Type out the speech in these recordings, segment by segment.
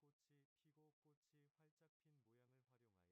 꽃이 피고 꽃이 활짝 핀 모양을 활용하여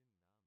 Christian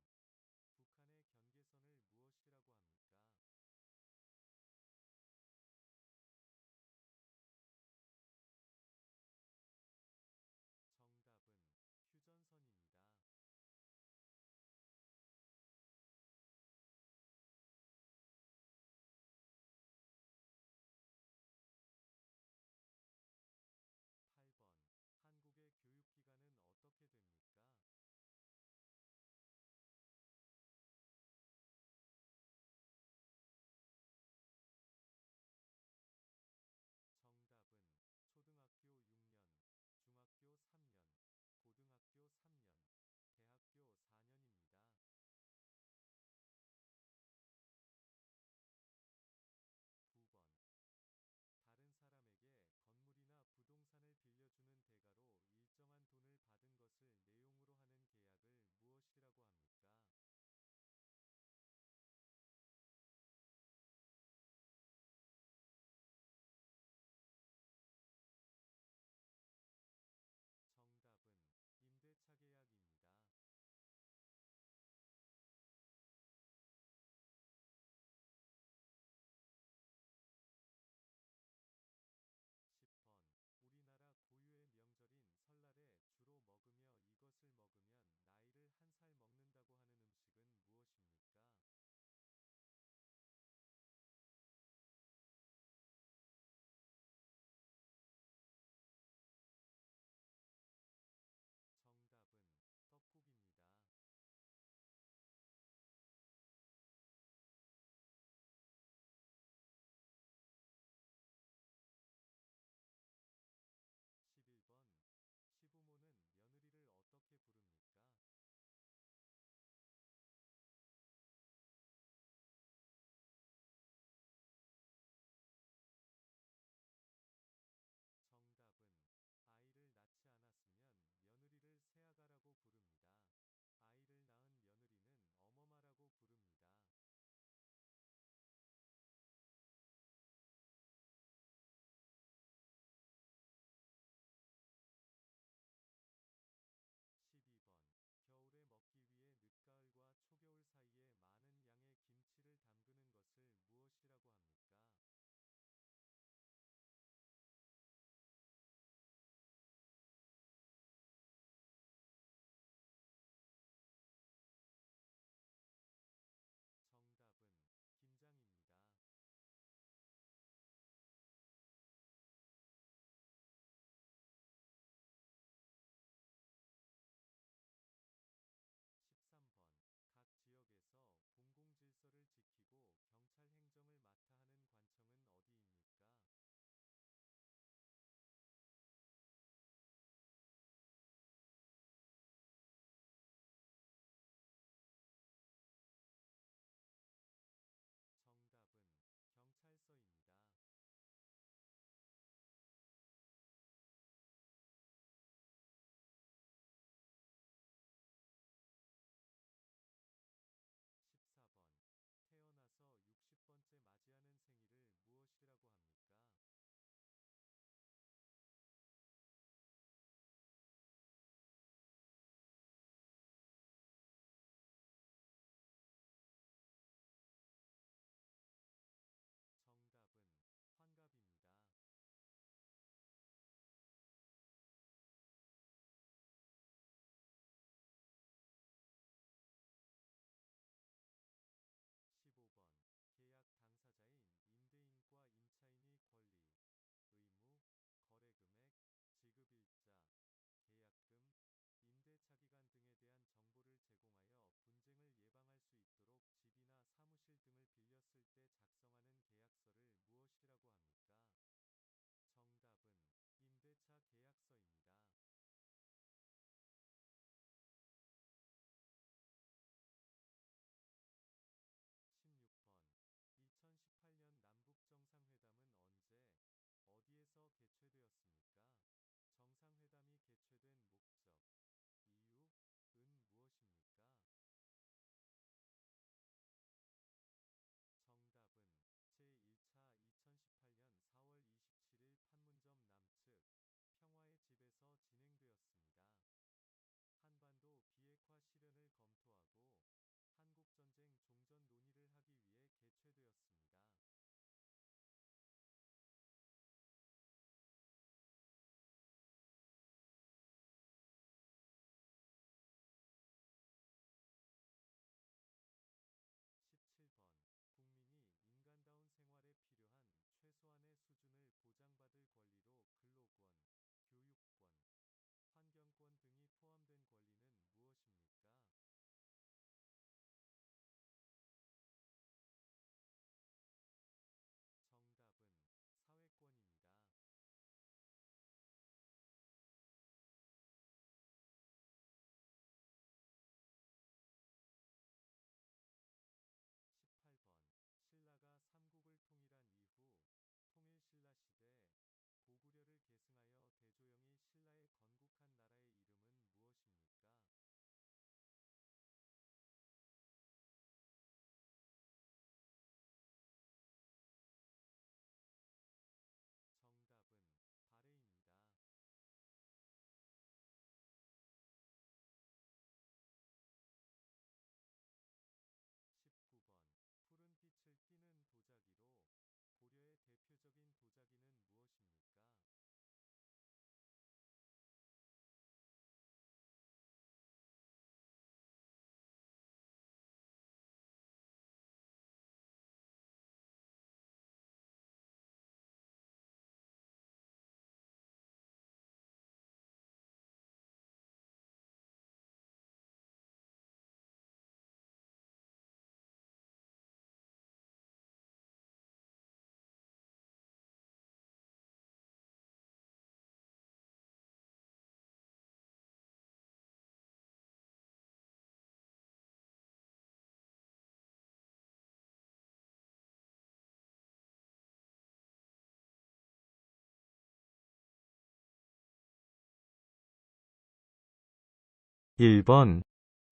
번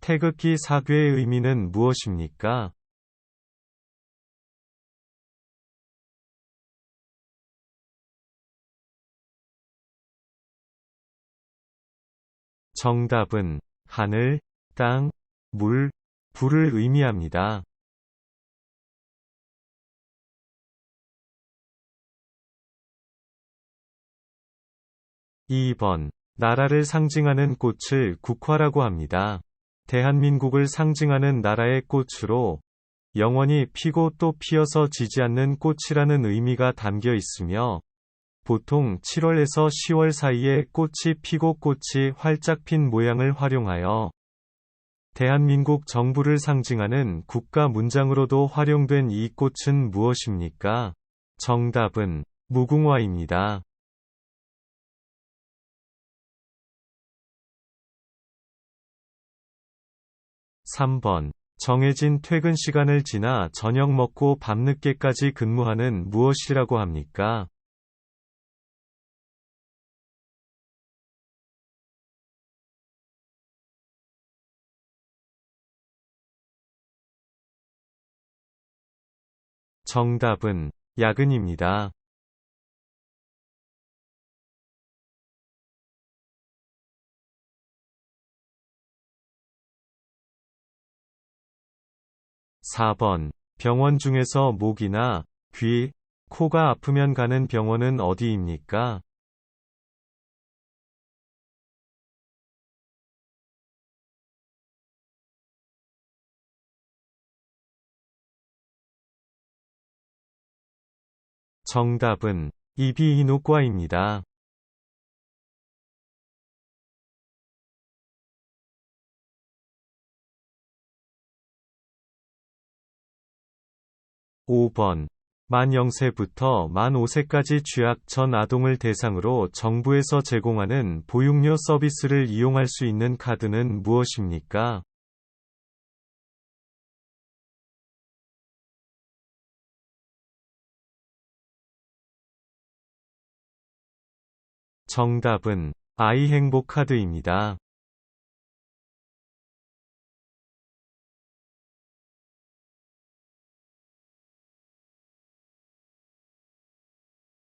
태극기 사괴의 의미는 무엇입니까? 정답은 하늘, 땅, 물, 불을 의미합니다. 2번 나라를 상징하는 꽃을 국화라고 합니다. 대한민국을 상징하는 나라의 꽃으로 영원히 피고 또 피어서 지지 않는 꽃이라는 의미가 담겨 있으며 보통 7월에서 10월 사이에 꽃이 피고 꽃이 활짝 핀 모양을 활용하여 대한민국 정부를 상징하는 국가 문장으로도 활용된 이 꽃은 무엇입니까? 정답은 무궁화입니다. 3번. 정해진 퇴근 시간을 지나 저녁 먹고 밤늦게까지 근무하는 무엇이라고 합니까? 정답은 야근입니다. 4번. 병원 중에서 목이나 귀, 코가 아프면 가는 병원은 어디입니까? 정답은 이비인후과입니다. 5번. 만 0세부터 만 5세까지 취약 전 아동을 대상으로 정부에서 제공하는 보육료 서비스를 이용할 수 있는 카드는 무엇입니까? 정답은 아이 행복 카드입니다.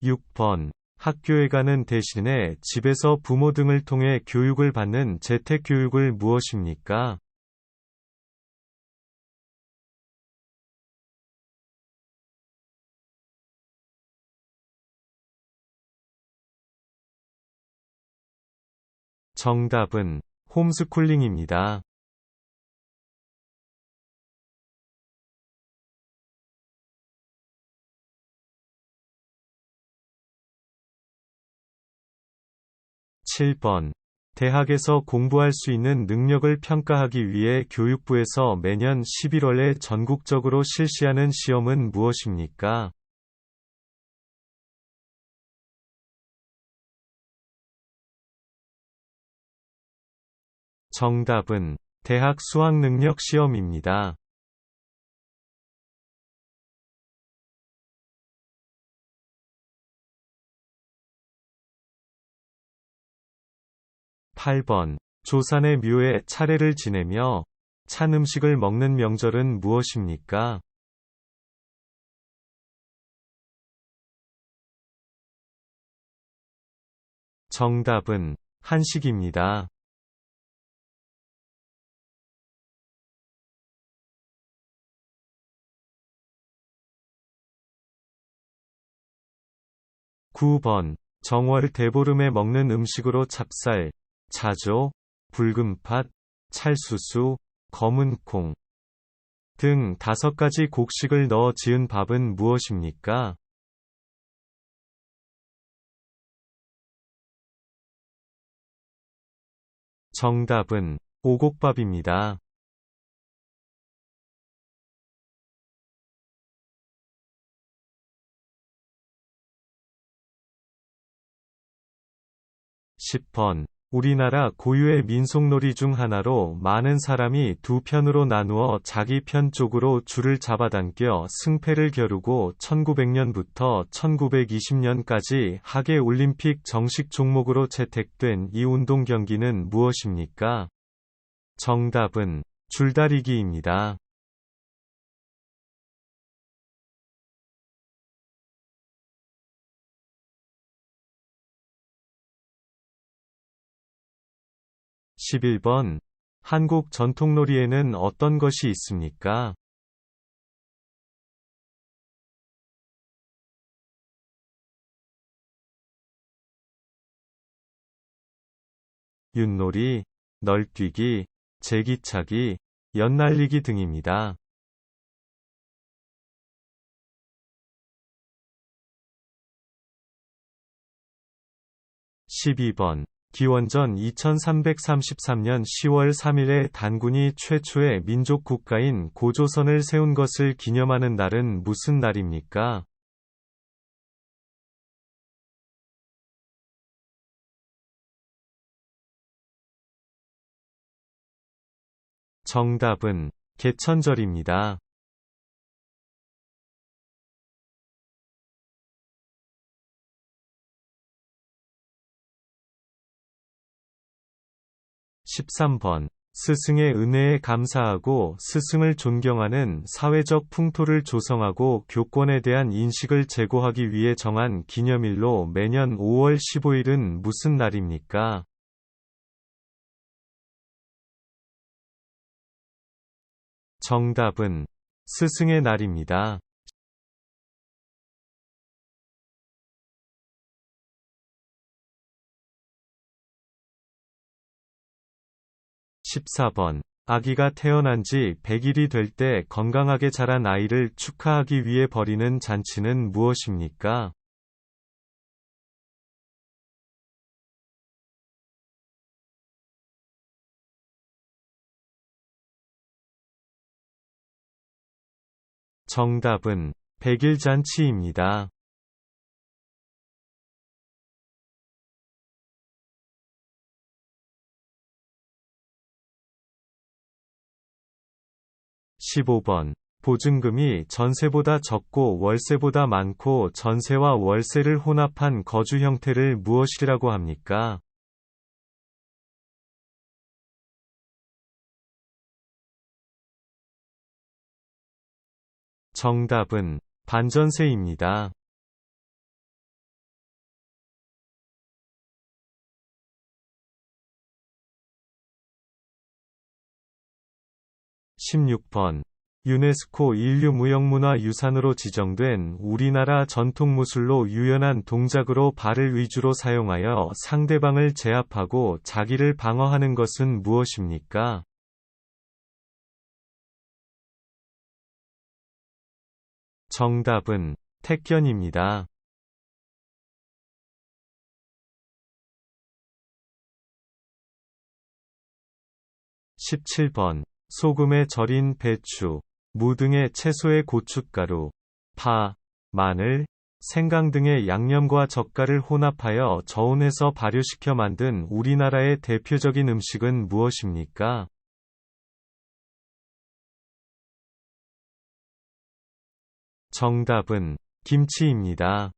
6번. 학교에 가는 대신에 집에서 부모 등을 통해 교육을 받는 재택교육을 무엇입니까? 정답은 홈스쿨링입니다. 7번. 대학에서 공부할 수 있는 능력을 평가하기 위해 교육부에서 매년 11월에 전국적으로 실시하는 시험은 무엇입니까? 정답은 대학 수학능력 시험입니다. 8번. 조산의 묘에 차례를 지내며 찬 음식을 먹는 명절은 무엇입니까? 정답은 한식입니다. 9번. 정월 대보름에 먹는 음식으로 찹쌀, 자조, 붉은팥, 찰수수, 검은콩 등 다섯 가지 곡식을 넣어 지은 밥은 무엇입니까? 정답은 오곡밥입니다. 10번 우리나라 고유의 민속놀이 중 하나로 많은 사람이 두 편으로 나누어 자기 편 쪽으로 줄을 잡아당겨 승패를 겨루고 1900년부터 1920년까지 하계 올림픽 정식 종목으로 채택된 이 운동 경기는 무엇입니까? 정답은 줄다리기입니다. 11번. 한국 전통놀이에는 어떤 것이 있습니까? 윷놀이, 널뛰기, 제기차기, 연날리기 등입니다. 12번 기원전 2333년 10월 3일에 단군이 최초의 민족 국가인 고조선을 세운 것을 기념하는 날은 무슨 날입니까? 정답은 개천절입니다. 13번. 스승의 은혜에 감사하고 스승을 존경하는 사회적 풍토를 조성하고 교권에 대한 인식을 제고하기 위해 정한 기념일로 매년 5월 15일은 무슨 날입니까? 정답은 스승의 날입니다. 14번. 아기가 태어난 지 100일이 될 때 건강하게 자란 아이를 축하하기 위해 벌이는 잔치는 무엇입니까? 정답은 백일잔치입니다. 15번. 보증금이 전세보다 적고 월세보다 많고 전세와 월세를 혼합한 거주 형태를 무엇이라고 합니까? 정답은 반전세입니다. 16번. 유네스코 인류무형문화유산으로 지정된 우리나라 전통무술로 유연한 동작으로 발을 위주로 사용하여 상대방을 제압하고 자기를 방어하는 것은 무엇입니까? 정답은 택견입니다. 17번. 소금에 절인 배추, 무 등의 채소의 고춧가루, 파, 마늘, 생강 등의 양념과 젓갈을 혼합하여 저온해서 발효시켜 만든 우리나라의 대표적인 음식은 무엇입니까? 정답은 김치입니다.